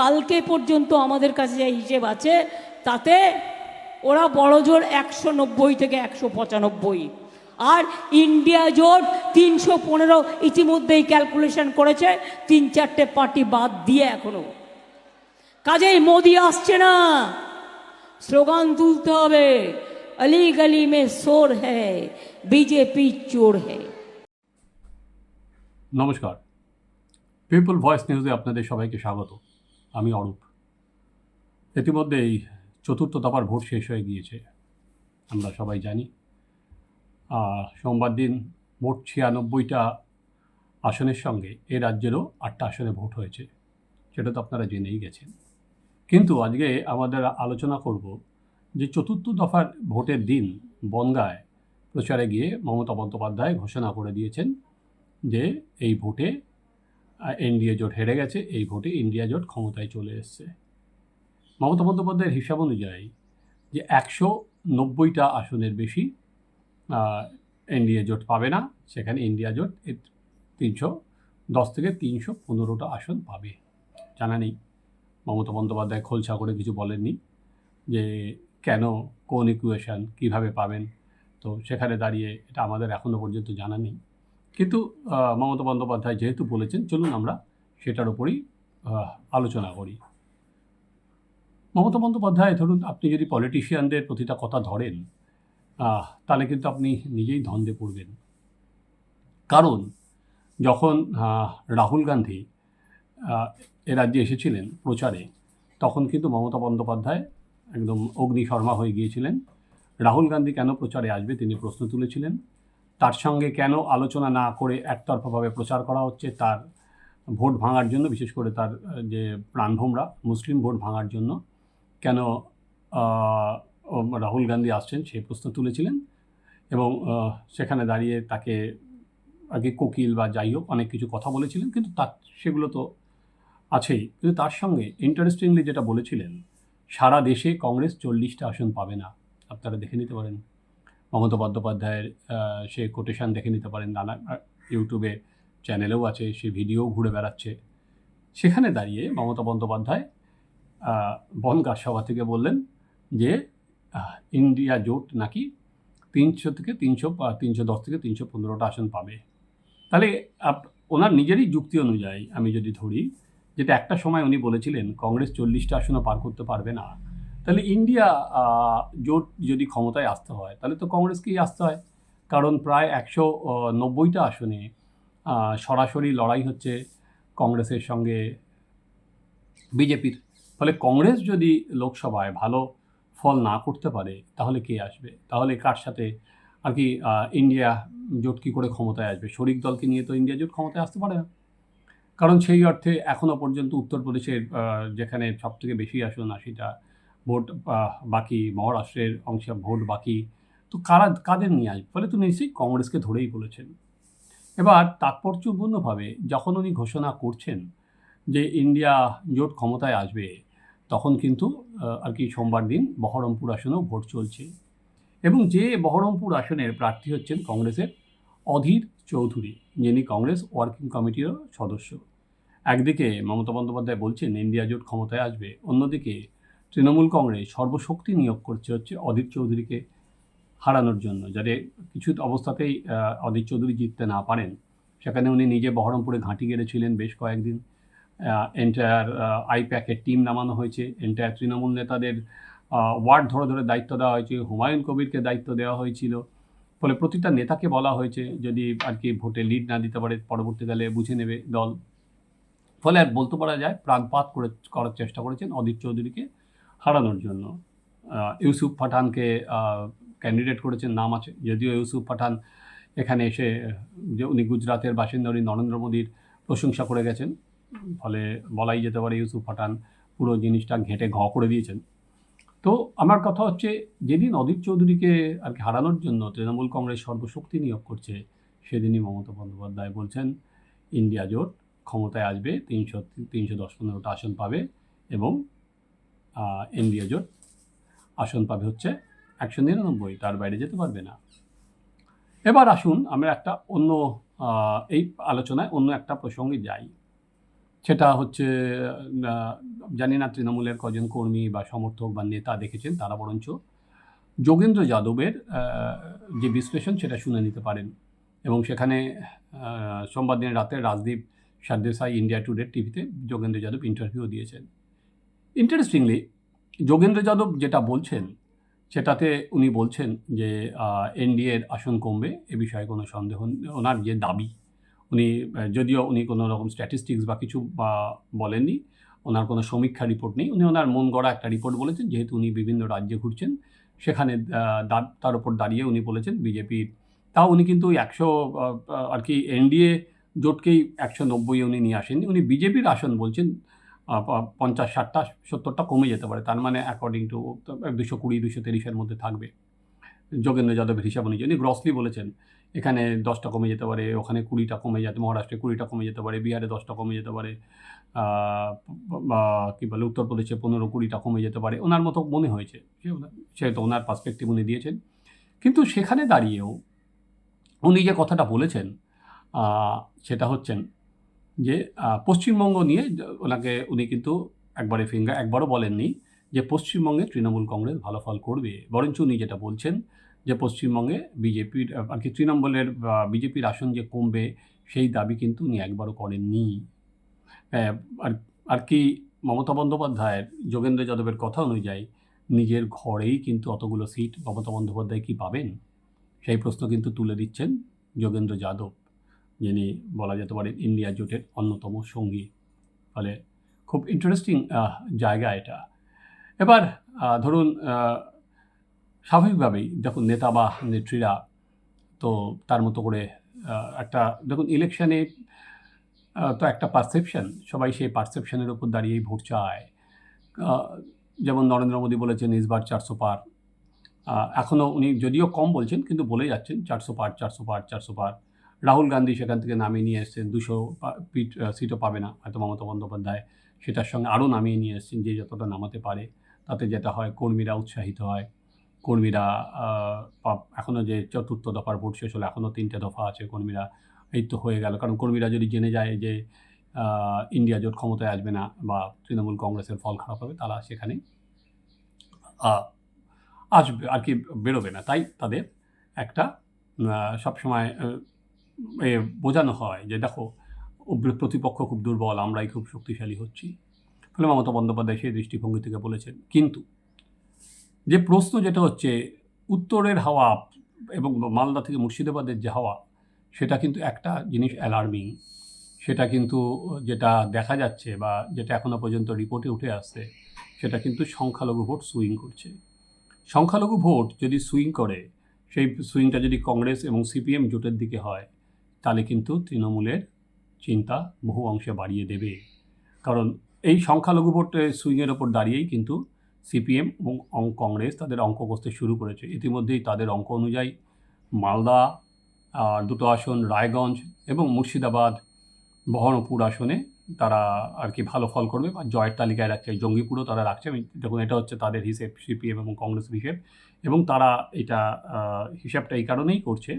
কালকে পর্যন্ত আমাদের কাছে যে হিসেব আছে, তাতে ওরা বড় জোর একশো নব্বই থেকে একশো পঁচানব্বই। আর ইন্ডিয়া জোট তিনশো পনেরো ইতিমধ্যেই ক্যালকুলেশন করেছে, তিন চারটে পার্টি বাদ দিয়ে এখনও। কাজেই মোদি আসছে না। স্লোগান তুলতে হবে অলি গলি মে সোর হ্যায়, বিজেপি চোর হ্যায়। নমস্কার। পিপল ভয়েস নিউজে আপনাদের সবাইকে স্বাগত। আমি অরূপ। ইতিমধ্যেই চতুর্থ দফার ভোট শেষ হয়ে গিয়েছে, আমরা সবাই জানি। সোমবার দিন মোট ছিয়ানব্বইটা আসনের সঙ্গে এ রাজ্যেরও আটটা আসনে ভোট হয়েছে, সেটা তো আপনারা জেনেই গেছেন। কিন্তু আজকে আমাদের আলোচনা করব যে চতুর্থ দফার ভোটের দিন বনগায় প্রচারে গিয়ে মমতা বন্দ্যোপাধ্যায় ঘোষণা করে দিয়েছেন যে এই ভোটে এনডিএ জোট হেরে গেছে, এই ভোটে ইন্ডিয়া জোট ক্ষমতায় চলে এসছে। মমতা বন্দ্যোপাধ্যায়ের হিসাব অনুযায়ী যে একশো নব্বইটা আসনের বেশি এনডিএ জোট পাবে না, সেখানে ইন্ডিয়া জোট এর তিনশো দশ থেকে তিনশো পনেরোটা আসন পাবে। জানা নেই। মমতা বন্দ্যোপাধ্যায় খোলসা করে কিছু বলেননি যে কেন, কোন ইকুয়েশন কীভাবে পাবেন? তো সেখানে দাঁড়িয়ে এটা আমাদের এখনও পর্যন্ত জানা নেই। কিন্তু মমতা বন্দ্যোপাধ্যায় যেহেতু বলেছেন, চলুন আমরা সেটার উপরই আলোচনা করি। মমতা বন্দ্যোপাধ্যায়, ধরুন, আপনি যদি পলিটিশিয়ানদের প্রতিটা কথা ধরেন তাহলে কিন্তু আপনি নিজেই ধন্দে পড়বেন। কারণ, যখন রাহুল গান্ধী এ রাজ্যে এসেছিলেন প্রচারে, তখন কিন্তু মমতা বন্দ্যোপাধ্যায় একদম অগ্নি শর্মা হয়ে গিয়েছিলেন। রাহুল গান্ধী কেন প্রচারে আসবে তিনি প্রশ্ন তুলেছিলেন। তার সঙ্গে কেন আলোচনা না করে একতরফাভাবে প্রচার করা হচ্ছে, তার ভোট ভাঙার জন্য, বিশেষ করে তার যে প্রাণভোমরা, মুসলিম ভোট ভাঙার জন্য, কেন রাহুল গান্ধী আসছেন সেই প্রশ্ন তুলেছিলেন এবং সেখানে দাঁড়িয়ে তাকে আগে কোকিল বা যাই হোক অনেক কিছু কথা বলেছিলেন, কিন্তু তার, সেগুলো তো আছেই। কিন্তু তার সঙ্গে ইন্টারেস্টিংলি যেটা বলেছিলেন, সারা দেশে কংগ্রেস চল্লিশটা আসন পাবে না। আপনারা দেখে নিতে পারেন। মমতা বন্দ্যোপাধ্যায়ের সে কোটেশন দেখে নিতে পারেন নানা ইউটিউবে চ্যানেলেও আছে, সে ভিডিও ঘুরে বেড়াচ্ছে। সেখানে দাঁড়িয়ে মমতা বন্দ্যোপাধ্যায় বনগাঁ সভা থেকে বললেন যে ইন্ডিয়া জোট নাকি তিনশো থেকে তিনশো তিনশো দশ থেকে তিনশো পনেরোটা আসন পাবে। তাহলে আপ- ওনার নিজেরই যুক্তি অনুযায়ী আমি যদি ধরি, যেটা একটা সময় উনি বলেছিলেন, কংগ্রেস চল্লিশটা আসনও পার করতে পারবে না। তাহলে ইন্ডিয়া জোট যদি ক্ষমতায় আসতে হয়, তাহলে তো কংগ্রেসকেই আসতে হয়। কারণ প্রায় একশো নব্বইটা আসনে সরাসরি লড়াই হচ্ছে কংগ্রেসের সঙ্গে বিজেপির। ফলে কংগ্রেস যদি লোকসভায় ভালো ফল না করতে পারে, তাহলে কে আসবে? তাহলে কার সাথে? আর কি ইন্ডিয়া জোট কী করে ক্ষমতায় আসবে? শরিক দলকে নিয়ে তো ইন্ডিয়া জোট ক্ষমতায় আসতে পারে না। কারণ সেই অর্থে এখনও পর্যন্ত উত্তরপ্রদেশের যেখানে সবথেকে বেশি আসন আশিটা ভোট বাকি মহারাষ্ট্রের অংশে ভোট বাকি, তো কারা, কাদের নিয়ে আসবে? ফলে তো নিশ্চয়ই কংগ্রেসকে ধরেই বলেছেন। এবার তাৎপর্যপূর্ণভাবে যখন উনি ঘোষণা করছেন যে ইন্ডিয়া জোট ক্ষমতায় আসবে, তখন কিন্তু আর কি সোমবার দিন বহরমপুর আসনেও ভোট চলছে। এবং যে বহরমপুর আসনের প্রার্থী হচ্ছেন কংগ্রেসের অধীর চৌধুরী, যিনি কংগ্রেস ওয়ার্কিং কমিটিরও সদস্য। একদিকে মমতা বন্দ্যোপাধ্যায় বলছেন, ইন্ডিয়া জোট ক্ষমতায় আসবে। অন্যদিকে তৃণমূল কংগ্রেস সর্বশক্তি নিয়োগ করছে হচ্ছে অধীর চৌধুরীকে হারানোর জন্য, যাতে কিছু অবস্থাতেই অধীর চৌধুরী জিততে না পারেন। সেখানে উনি নিজে বহরমপুরে ঘাঁটি গেড়েছিলেন বেশ কয়েকদিন। এন্টায়ার আইপ্যাকের টিম নামানো হয়েছে। এন্টায়ার তৃণমূল নেতাদের ওয়ার্ড ধরে ধরে দায়িত্ব দেওয়া হয়েছে। হুমায়ুন কবিরকে দায়িত্ব দেওয়া হয়েছিল। ফলে প্রতিটা নেতাকে বলা হয়েছে যদি আর কি ভোটে লিড না দিতে পারে, পরবর্তীকালে বুঝে নেবে দল। ফলে আর বলতে পারা যায়, প্রাণপাত করে, করার চেষ্টা করেছেন অদিত চৌধুরীকে। হারানোর জন্য। ইউসুফ পাঠানকে ক্যান্ডিডেট করেছেন, নাম আছে। যদিও ইউসুফ পাঠান এখানে এসে, যে উনি গুজরাতের বাসিন্দা, উনি নরেন্দ্র মোদীর প্রশংসা করে গেছেন। ফলে বলাই যেতে পারে ইউসুফ পাঠান পুরো জিনিসটা ঘেঁটে ঘ করে দিয়েছেন। তো আমার কথা হচ্ছে, যেদিন অদিত চৌধুরীকে আর কি হারানোর জন্য তৃণমূল কংগ্রেস সর্বশক্তি নিয়োগ করছে, সেদিনই মমতা বন্দ্যোপাধ্যায় বলছেন, ইন্ডিয়া জোট ক্ষমতায় আসবে, তিনশো তিনশো দশ পনেরোটা আসন পাবে এবং ইন্ডিয়া জোট আসন পাবে হচ্ছে একশো নিরানব্বই, তার বাইরে যেতে পারবে না। এবার আসুন আমরা একটা অন্য এই আলোচনায় অন্য একটা প্রসঙ্গে যাই। সেটা হচ্ছে জানি না তৃণমূলের কজন কর্মী বা সমর্থক বা নেতা দেখেছেন তারা বরঞ্চ যোগেন্দ্র যাদবের যে বিশ্লেষণ সেটা শুনে নিতে পারেন। এবং সেখানে সোমবার দিন রাতে রাজদীপ সারদেসাই ইন্ডিয়া টুডে টিভিতে যোগেন্দ্র যাদব ইন্টারভিউ দিয়েছেন। ইন্টারেস্টিংলি যোগেন্দ্র যাদব যেটা বলছেন, সেটাতে উনি বলছেন যে এনডিএর আসন কমবে, এ বিষয়ে কোনো সন্দেহ। ওনার যে দাবি, উনি যদিও উনি কোনো রকম স্ট্যাটিস্টিক্স বা কিছু, বা বলেননি, ওনার কোনো সমীক্ষা রিপোর্ট নেই, উনি ওনার মন গড়া একটা রিপোর্ট বলেছেন, যেহেতু উনি বিভিন্ন রাজ্যে ঘুরছেন, সেখানে তার উপর দাঁড়িয়ে উনি বলেছেন বিজেপির, তাও উনি কিন্তু একশো আর কি এনডিএ জোটকেই একশো নব্বই উনি নিয়ে আসেননি, উনি বিজেপির আসন বলছেন পঞ্চাশ, ষাটটা, সত্তরটা কমে যেতে পারে। তার মানে অ্যাকর্ডিং টু দুশো কুড়ি, দুশো তিরিশের মধ্যে থাকবে। যোগেন্দ্র যাদবের হিসাব অনুযায়ী। উনি গ্রসলি বলেছেন, এখানে দশটা কমে যেতে পারে, ওখানে কুড়িটা কমে যেতে, মহারাষ্ট্রে কুড়িটা কমে যেতে পারে, বিহারে দশটা কমে যেতে পারে বা, কী বলে, উত্তরপ্রদেশে পনেরো কুড়িটা কমে যেতে পারে। ওনার মতো মনে হয়েছে। সেহেতু ওনার পার্সপেক্টিভ উনি দিয়েছেন। কিন্তু সেখানে দাঁড়িয়েও উনি যে কথাটা বলেছেন সেটা হচ্ছেন যে পশ্চিমবঙ্গ নিয়ে ওনাকে উনি কিন্তু একবারে ফিঙ্গার, একবারও বলেননি যে, পশ্চিমবঙ্গে তৃণমূল কংগ্রেস ভালো ফল করবে। বরঞ্চ উনি যেটা বলছেন যে, পশ্চিমবঙ্গে বিজেপির আর কি তৃণমূলের বিজেপির আসন যে কমবে, সেই দাবি কিন্তু উনি একবারও করেননি। আর আর কি মমতা বন্দ্যোপাধ্যায়ের, যোগেন্দ্র যাদবের কথা অনুযায়ী, নিজের ঘরেই কিন্তু অতগুলো সিট মমতা বন্দ্যোপাধ্যায় কি পাবেন? সেই প্রশ্ন কিন্তু তুলে দিচ্ছেন যোগেন্দ্র যাদব। যিনি বলা যেতে পারে ইন্ডিয়া জোটের অন্যতম সঙ্গী। ফলে খুব ইন্টারেস্টিং জায়গা এটা। এবার ধরুন স্বাভাবিকভাবেই দেখুন নেতা বা নেত্রীরা তো তার মতো করে একটা দেখুন ইলেকশানে তো একটা পারসেপশন সবাই সেই পারসেপশনের উপর দাঁড়িয়েই ভোট চায়। যেমন নরেন্দ্র মোদী বলেছেন ইসবার চারশো পার। এখনও উনি যদিও কম বলছেন, কিন্তু বলে যাচ্ছেন, চারশো পার চারশো পার চারশো পার। রাহুল গান্ধী সেখান থেকে নামিয়ে নিয়ে এসছেন, দুশো সিটও পাবে না, হয়তো মমতা বন্দ্যোপাধ্যায় সেটার সঙ্গে আরও নামিয়ে নিয়ে এসছেন যে যতটা নামাতে পারে, তাতে যেটা হয় কর্মীরা উৎসাহিত হয়। কর্মীরা এখনও যে চতুর্থ দফার ভোট শেষ হলো, এখনও তিনটে দফা আছে, কর্মীরা এই তো হয়ে গেল। কারণ কর্মীরা যদি জেনে যায় যে ইন্ডিয়া জোট ক্ষমতায় আসবে না বা তৃণমূল কংগ্রেসের ফল খারাপ হবে, তারা সেখানে আসবে, আর কি বেরোবে না। তাই তাদের একটা সবসময় বোঝানো হয় যে দেখো প্রতিপক্ষ খুব দুর্বল, আমরাই খুব শক্তিশালী হচ্ছি। ফলে মমতা বন্দ্যোপাধ্যায় সেই দৃষ্টিভঙ্গি থেকে বলেছেন। কিন্তু যে প্রশ্ন যেটা হচ্ছে, উত্তরের হাওয়া এবং মালদা থেকে মুর্শিদাবাদের যে হাওয়া, সেটা কিন্তু একটা জিনিস অ্যালার্মিং সেটা কিন্তু যেটা দেখা যাচ্ছে বা যেটা এখনও পর্যন্ত রিপোর্টে উঠে আসছে, সেটা কিন্তু সংখ্যালঘু ভোট সুইং করছে। সংখ্যালঘু ভোট যদি সুইং করে, সেই সুইংটা যদি কংগ্রেস এবং সিপিএম জোটের দিকে হয় তাহলে কিন্তু তৃণমূলের চিন্তা বহু অংশে বাড়িয়ে দেবে। কারণ এই সংখ্যালঘু ভোট সুইংয়ের ওপর দাঁড়িয়েই কিন্তু সিপিএম এবং কংগ্রেস তাদের অঙ্ক কষতে শুরু করেছে। ইতিমধ্যেই তাদের অঙ্ক অনুযায়ী মালদা আর দুটো আসন রায়গঞ্জ এবং মুর্শিদাবাদ, বহরমপুর আসনে তারা আর কি ভালো ফল করবে। বা জয়ের তালিকায় রাখছে জঙ্গিপুরও তারা রাখছে। দেখুন, এটা হচ্ছে তাদের হিসেব, সিপিএম এবং কংগ্রেসের হিসেব। এবং তারা এটা হিসাবটা এই কারণেই করছে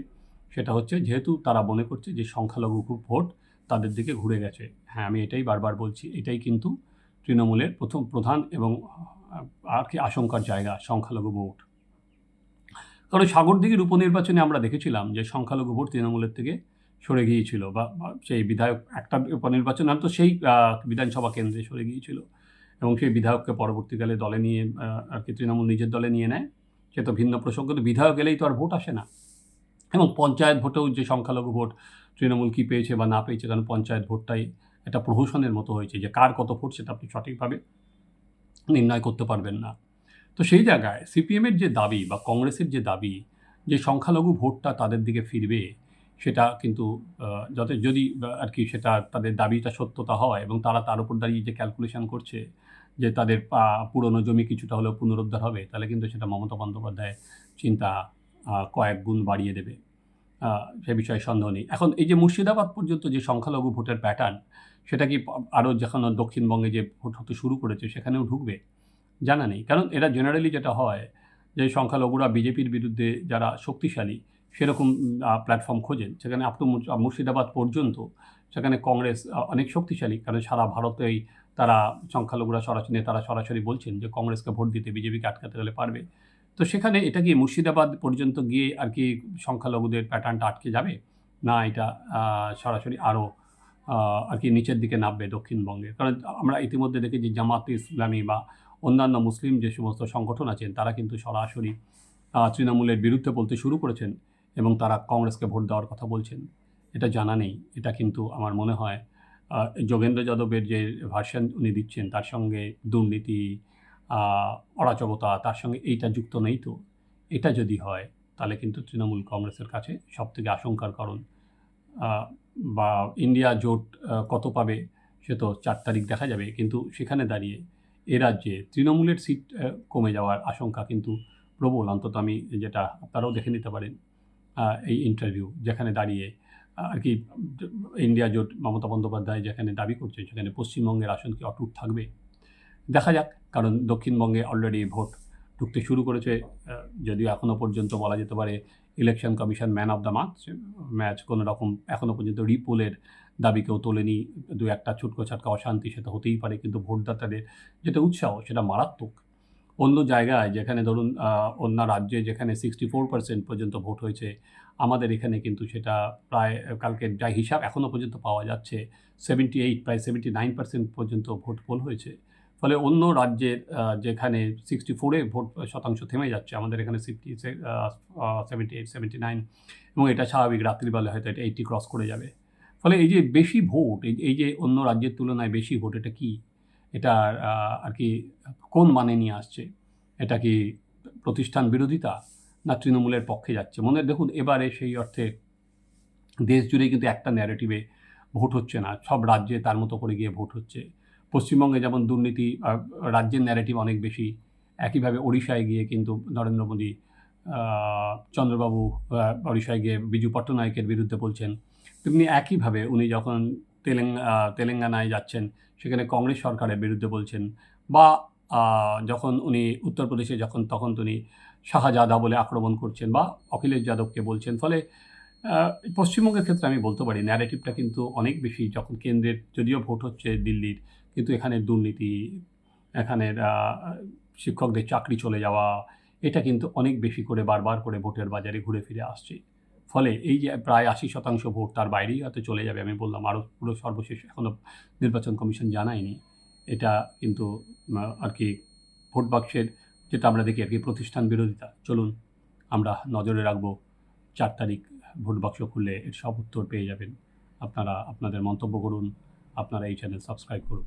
সেটা হচ্ছে যেহেতু তারা মনে করছে যে সংখ্যালঘু ভোট, তাদের দিকে ঘুরে গেছে। হ্যাঁ আমি এটাই বারবার বলছি, এটাই কিন্তু তৃণমূলের প্রথম প্রধান এবং আর কি আশঙ্কার জায়গা, সংখ্যালঘু ভোট। কারণ সাগরদিঘির উপনির্বাচনে আমরা দেখেছিলাম যে সংখ্যালঘু ভোট তৃণমূলের থেকে সরে গিয়েছিল বা সেই বিধায়ক একটা উপনির্বাচন, তো সেই বিধানসভা কেন্দ্রে সরে গিয়েছিল এবং সেই বিধায়ককে পরবর্তীকালে দলে নিয়ে আর কি তৃণমূল নিজের দলে নিয়ে নেয়। সে তো ভিন্ন প্রসঙ্গ কিন্তু বিধায়ক এলেই তো আর ভোট আসে না। এবং পঞ্চায়েত ভোটেও যে সংখ্যালঘু ভোট তৃণমূল কী পেয়েছে বা না পেয়েছে, কারণ পঞ্চায়েত ভোটটাই একটা প্রহসনের মতো হয়েছে যে কার কত ভোট সেটা আপনি সঠিকভাবে নির্ণয় করতে পারবেন না। তো সেই জায়গায় সিপিএমের যে দাবি বা কংগ্রেসের যে দাবি যে সংখ্যালঘু ভোটটা তাদের দিকে ফিরবে, সেটা কিন্তু যাতে যদি আর কি সেটা তাদের দাবিটা সত্যতা হয় এবং তারা তার উপর দাঁড়িয়ে যে ক্যালকুলেশন করছে যে তাদের পুরনো জমি কিছুটা হলেও পুনরুদ্ধার হবে, তাহলে কিন্তু সেটা মমতা বন্দ্যোপাধ্যায় চিন্তা কয়েক গুণ বাড়িয়ে দেবে। সে বিষয়ে সন্দেহ নেই। এখন এই যে মুর্শিদাবাদ পর্যন্ত যে সংখ্যালঘু ভোটের প্যাটার্ন সেটা কি আরও যখন দক্ষিণবঙ্গে যে ভোট হতে শুরু করেছে, সেখানেও ঢুকবে? জানা নেই। কারণ এরা জেনারেলি যেটা হয়, যে সংখ্যালঘুরা বিজেপির বিরুদ্ধে যারা শক্তিশালী, সেরকম প্ল্যাটফর্ম খোঁজেন। সেখানে আপ টু মুর্শিদাবাদ পর্যন্ত, সেখানে কংগ্রেস অনেক শক্তিশালী। কারণ সারা ভারতেই তারা, সংখ্যালঘুরা সরাসরি তারা সরাসরি বলছেন যে, কংগ্রেসকে ভোট দিতে বিজেপিকে আটকাতে গেলে পারবে। তো সেখানে এটা কি মুর্শিদাবাদ পর্যন্ত গিয়ে আর কি সংখ্যালঘুদের প্যাটার্নটা আটকে যাবে? না এটা সরাসরি আরও আর কি নিচের দিকে নামবে দক্ষিণবঙ্গে? কারণ আমরা ইতিমধ্যে দেখেছি জামাত ইসলামী বা অন্যান্য মুসলিম যে সমস্ত সংগঠন আছেন, তারা কিন্তু সরাসরি তৃণমূলের বিরুদ্ধে বলতে শুরু করেছেন এবং তারা কংগ্রেসকে ভোট দেওয়ার কথা বলছেন। এটা জানা নেই। এটা কিন্তু আমার মনে হয় যোগেন্দ্র যাদবের যে ভার্সন উনি দিচ্ছেন, তার সঙ্গে দুর্নীতি আহ, অরাজকতা তার সঙ্গে এইটা যুক্ত নেই তো। এটা যদি হয় তাহলে কিন্তু তৃণমূল কংগ্রেসের কাছে সবথেকে আশঙ্কার কারণ। বা ইন্ডিয়া জোট কত পাবে সে তো চার তারিখ দেখা যাবে। কিন্তু সেখানে দাঁড়িয়ে এ রাজ্যে তৃণমূলের সিট কমে যাওয়ার আশঙ্কা কিন্তু প্রবল। অন্তত আমি যেটা আপনারাও দেখে নিতে পারেন এই ইন্টারভিউ যেখানে দাঁড়িয়ে আর কি ইন্ডিয়া জোট মমতা বন্দ্যোপাধ্যায় যেখানে দাবি করছে সেখানে পশ্চিমবঙ্গের আসন কি অটুট থাকবে? দেখা যাক, কারণ দক্ষিণবঙ্গে অলরেডি ভোট ঢুকতে শুরু করেছে যদিও এখনও পর্যন্ত বলা যেতে পারে election commission man of the match match কোনো রকম এখনও পর্যন্ত রিপোলের দাবি কেউ তোলেনি, দু একটা ছুটকো ছাটকা অশান্তি সেটা হতেই পারে, কিন্তু ভোটদাতাদের যেটা উৎসাহ সেটা মারাত্মক। অন্য জায়গায় যেখানে ধরুন অন্য রাজ্যে যেখানে সিক্সটি ফোর পার্সেন্ট পর্যন্ত ভোট হয়েছে, আমাদের এখানে কিন্তু সেটা প্রায় কালকে যা হিসাব এখনও পর্যন্ত পাওয়া যাচ্ছে সেভেন্টি এইট প্রায় সেভেন্টি নাইন পার্সেন্ট পর্যন্ত ভোট পোল হয়েছে। ফলে অন্য রাজ্যের যেখানে সিক্সটি ফোরে ভোট শতাংশ থেমে যাচ্ছে, আমাদের এখানে sixty seventy eight seventy nine এবং এটা স্বাভাবিক রাত্রিবেলা হয়তো এটা এইটি ক্রস করে যাবে। ফলে এই যে বেশি ভোট, এই যে অন্য রাজ্যের তুলনায় বেশি ভোট, এটা কি? এটা আর কি কোন মানে নিয়ে আসছে? এটা কি প্রতিষ্ঠান বিরোধিতা না তৃণমূলের পক্ষে যাচ্ছে? মনে, দেখুন, এবারে সেই অর্থে দেশ জুড়ে কিন্তু একটা ন্যারেটিভে ভোট হচ্ছে না, সব রাজ্যে তার মতো করে গিয়ে ভোট হচ্ছে। পশ্চিমবঙ্গে যেমন দুর্নীতি রাজ্যের ন্যারেটিভ অনেক বেশি, একইভাবে ওড়িশায় গিয়ে কিন্তু নরেন্দ্র মোদী চন্দ্রবাবু ওড়িশায় গিয়ে বিজু পট্টনায়কের বিরুদ্ধে বলছেন। তেমনি একইভাবে উনি যখন তেলেঙ্গ তেলেঙ্গানায় যাচ্ছেন, সেখানে কংগ্রেস সরকারের বিরুদ্ধে বলছেন বা যখন উনি উত্তরপ্রদেশে যখন, তখন তিনি শাহজাদা বলে আক্রমণ করছেন বা অখিলেশ যাদবকে বলছেন। ফলে পশ্চিমবঙ্গের ক্ষেত্রে আমি বলতে পারি ন্যারেটিভটা কিন্তু অনেক বেশি। যখন কেন্দ্রের, যদিও ভোট হচ্ছে দিল্লির কিন্তু এখানে দুর্নীতি, এখানের শিক্ষকদের চাকরি চলে যাওয়া, এটা কিন্তু অনেক বেশি করে বারবার করে ভোটের বাজারে ঘুরে ফিরে আসছে। ফলে এই যে প্রায় আশি শতাংশ ভোট তার বাইরেই হয়তো চলে যাবে, আমি বললাম আরও পুরো সর্বশেষ এখনও নির্বাচন কমিশন জানায়নি। এটা কিন্তু আর কি ভোট বাক্সের যেটা আমরা দেখি আর কি প্রতিষ্ঠান বিরোধিতা, চলুন আমরা নজরে রাখব চার তারিখ ভোট বাক্স খুললে এর সব উত্তর পেয়ে যাবেন। আপনারা, আপনাদের মন্তব্য করুন, আপনারা এই চ্যানেল সাবস্ক্রাইব করুন।